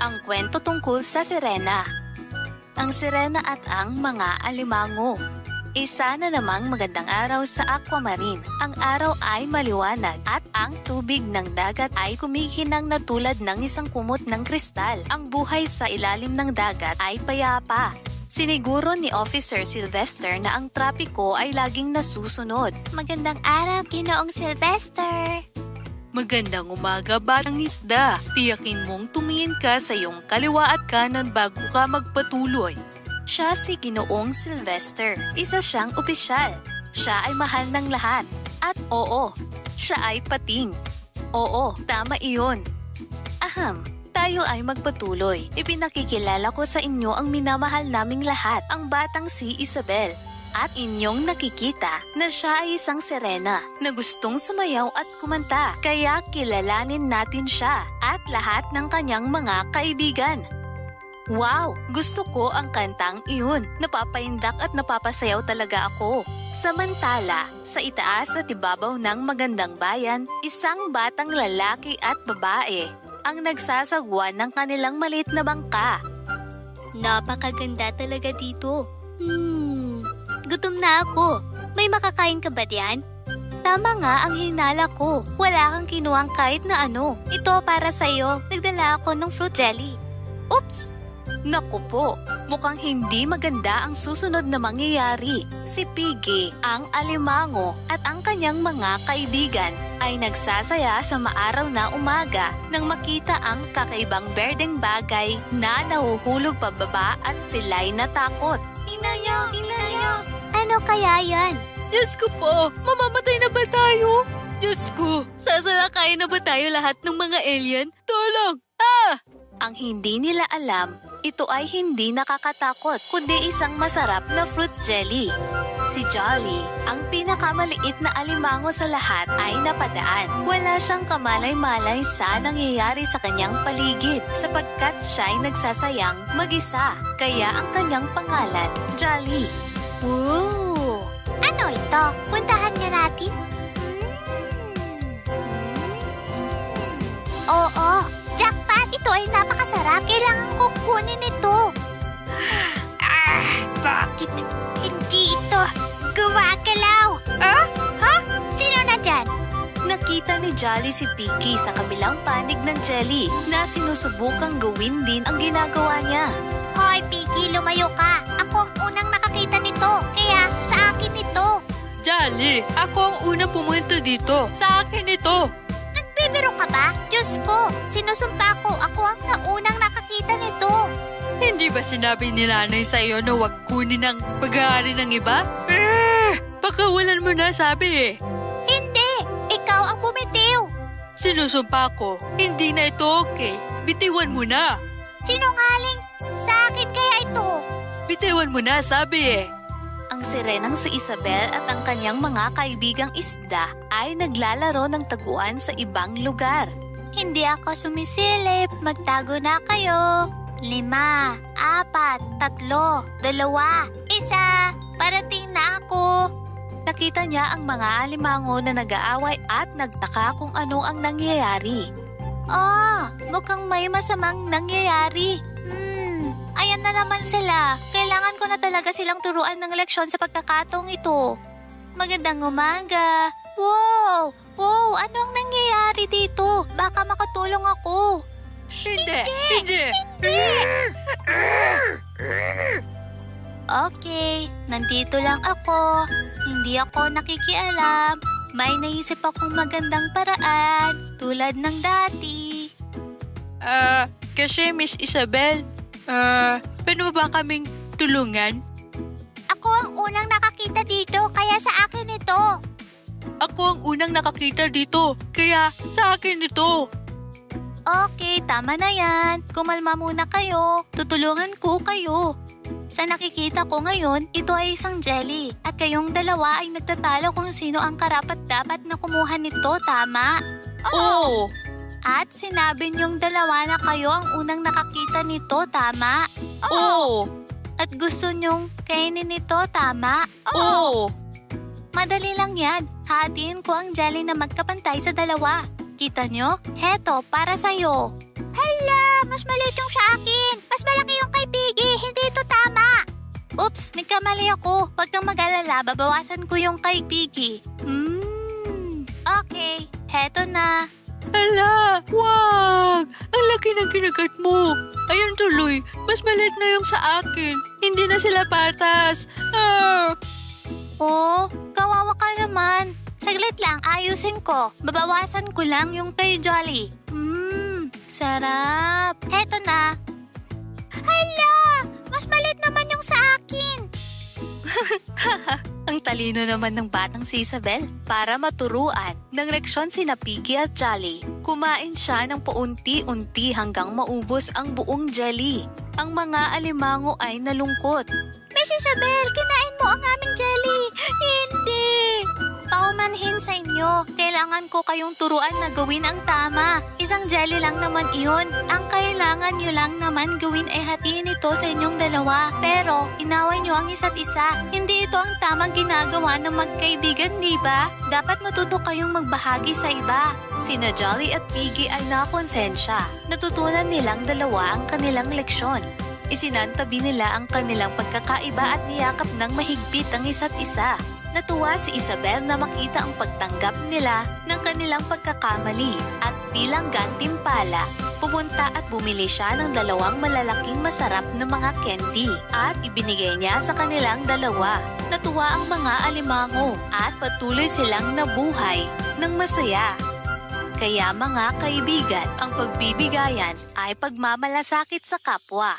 Ang kwento tungkol sa sirena. Ang sirena at ang mga alimango. Isa na namang magandang araw sa aquamarine. Ang araw ay maliwanag at ang tubig ng dagat ay kumikinang na tulad ng isang kumot ng kristal. Ang buhay sa ilalim ng dagat ay payapa. Siniguro ni Officer Sylvester na ang trapiko ay laging nasusunod. Magandang araw, Ginoong Sylvester! Magandang umaga, batang isda. Tiyakin mong tumingin ka sa iyong kaliwa at kanan bago ka magpatuloy. Siya si Ginoong Sylvester. Isa siyang opisyal. Siya ay mahal ng lahat. At oo, siya ay pating. Oo, tama iyon. Aham, tayo ay magpatuloy. Ipinakikilala ko sa inyo ang minamahal naming lahat, ang batang si Isabel. At inyong nakikita na siya ay isang serena na gustong sumayaw at kumanta. Kaya kilalanin natin siya at lahat ng kanyang mga kaibigan. Wow! Gusto ko ang kantang iyon. Napapaindak at napapasayaw talaga ako. Samantala, sa itaas at ibabaw ng magandang bayan, isang batang lalaki at babae ang nagsasagwa ng kanilang malit na bangka. Napakaganda talaga dito. Hmm, gutom na ako. May makakain ka ba diyan? Tama nga ang hinala ko. Wala kang kinuwang kahit na ano. Ito para sa iyo. Nagdala ako ng fruit jelly. Oops! Naku po, mukhang hindi maganda ang susunod na mangyayari. Si Piggy, ang alimango at ang kanyang mga kaibigan ay nagsasaya sa maaraw na umaga nang makita ang kakaibang berdeng bagay na nahuhulog pababa at sila'y natakot. Inaya! Inaya! Ano kaya yan? Diyos ko po, mamamatay na ba tayo? Diyos ko, sasalakay na ba tayo lahat ng mga alien? Tulong! Ah! Ang hindi nila alam, ito ay hindi nakakatakot, kundi isang masarap na fruit jelly. Si Jolly, ang pinakamaliit na alimango sa lahat ay napadaan. Wala siyang kamalay-malay sa nangyayari sa kanyang paligid sapagkat siya ay nagsasayang mag-isa. Kaya ang kanyang pangalan, Jolly. Wow! Ano ito? Puntahan nga natin. Oo, jackpot! Ito ay napakasarap. Kailangan kong kunin ito. Ah, bakit hindi ito gumagalaw? Ha? Ha? Sino na dyan? Nakita ni Jolly si Piggy sa kabilang panig ng jelly na sinusubukang gawin din ang ginagawa niya. Hoy, Piggy, lumayo ka. Ako ang unang nakakita nito, kaya sa akin ito. Jolly, ako ang unang pumunta dito. Sa akin ito. Nagbibiro ka ba? Diyos ko, sinusumpa ko. Ako ang naunang nakakita nito. Hindi ba sinabi ni nanay sa iyo na huwag kunin ang pag-aari ng iba? Eh, pakawalan mo na sabi eh. Hindi, ikaw ang bumitiw. Sinusumpa ko, hindi na ito okay. Bitiwan mo na. Sinungaling, sa akin kaya ito. Bitiwan mo na sabi eh. Ang sirenang si Isabel at ang kanyang mga kaibigang isda ay naglalaro ng taguan sa ibang lugar. Hindi ako sumisilip, magtago na kayo. Lima, apat, tatlo, dalawa, isa, parating na ako. Nakita niya ang mga alimango na nag-aaway at nagtaka kung ano ang nangyayari. Oh, mukhang may masamang nangyayari. Ayan na naman sila. Kailangan ko na talaga silang turuan ng leksyon sa pagkakataong ito. Magandang umaga. Wow! Wow! Ano ang nangyayari dito? Baka makatulong ako. Hindi, hindi. Okay, nandito lang ako. Hindi ako nakikialam. May naisip akong magandang paraan, tulad ng dati. Ah, kasi Miss Isabel, ah, pwede mo ba kaming tulungan? Ako ang unang nakakita dito, kaya sa akin ito. Ako ang unang nakakita dito, kaya sa akin ito. Okay, tama na yan. Kumalma muna kayo. Tutulungan ko kayo. Sa nakikita ko ngayon, ito ay isang jelly. At kayong dalawa ay nagtatalo kung sino ang karapat dapat na kumuha nito, tama? Oo. At sinabi niyong dalawa na kayo ang unang nakakita nito, tama? Oo! At gusto niyong kainin nito, tama? Oo! Madali lang yan. Hatiin ko ang jelly na magkapantay sa dalawa. Kita nyo? Heto, para sa'yo. Hala! Mas maliit yung sa akin! Mas malaki yung kay Biggie! Hindi ito tama! Oops! Nagkamali ako! Huwag kang mag-alala, babawasan ko yung kay Biggie. Hmm... Okay, heto na. Ala, wag! Ang laki ng kinagat mo. Ayun tuloy, mas maliit na yung sa akin. Hindi na sila patas. Ah! Oh, kawawa ka naman. Saglit lang, ayusin ko. Babawasan ko lang yung kay Jolly. Mmm, sarap. Heto na. Hala! Mas malit naman yung sa akin. Ang talino naman ng batang si Isabel. Para maturuan ng leksyon si Piggy at Jolly, kumain siya ng paunti-unti hanggang maubos ang buong jelly. Ang mga alimango ay nalungkot. Miss Isabel, kinain mo ang aming jelly. Hindi. Paumanhin sa inyo. Kailangan ko kayong turuan na gawin ang tama. Isang jelly lang naman iyon. Ang kailangan nyo lang naman gawin ay hatiin ito sa inyong dalawa. Pero, inaway nyo ang isa't isa. Hindi ito ang tamang ginagawa ng magkaibigan, di ba? Dapat matuto kayong magbahagi sa iba. Sina Jolly at Piggy ay nakonsensya. Natutunan nilang dalawa ang kanilang leksyon. Isinantabi nila ang kanilang pagkakaiba at niyakap ng mahigpit ang isa't isa. Natuwa si Isabel na makita ang pagtanggap nila ng kanilang pagkakamali at bilang gantimpala, pumunta at bumili siya ng dalawang malalaking masarap na mga candy at ibinigay niya sa kanilang dalawa. Natuwa ang mga alimango at patuloy silang nabuhay ng masaya. Kaya mga kaibigan, ang pagbibigayan ay pagmamalasakit sa kapwa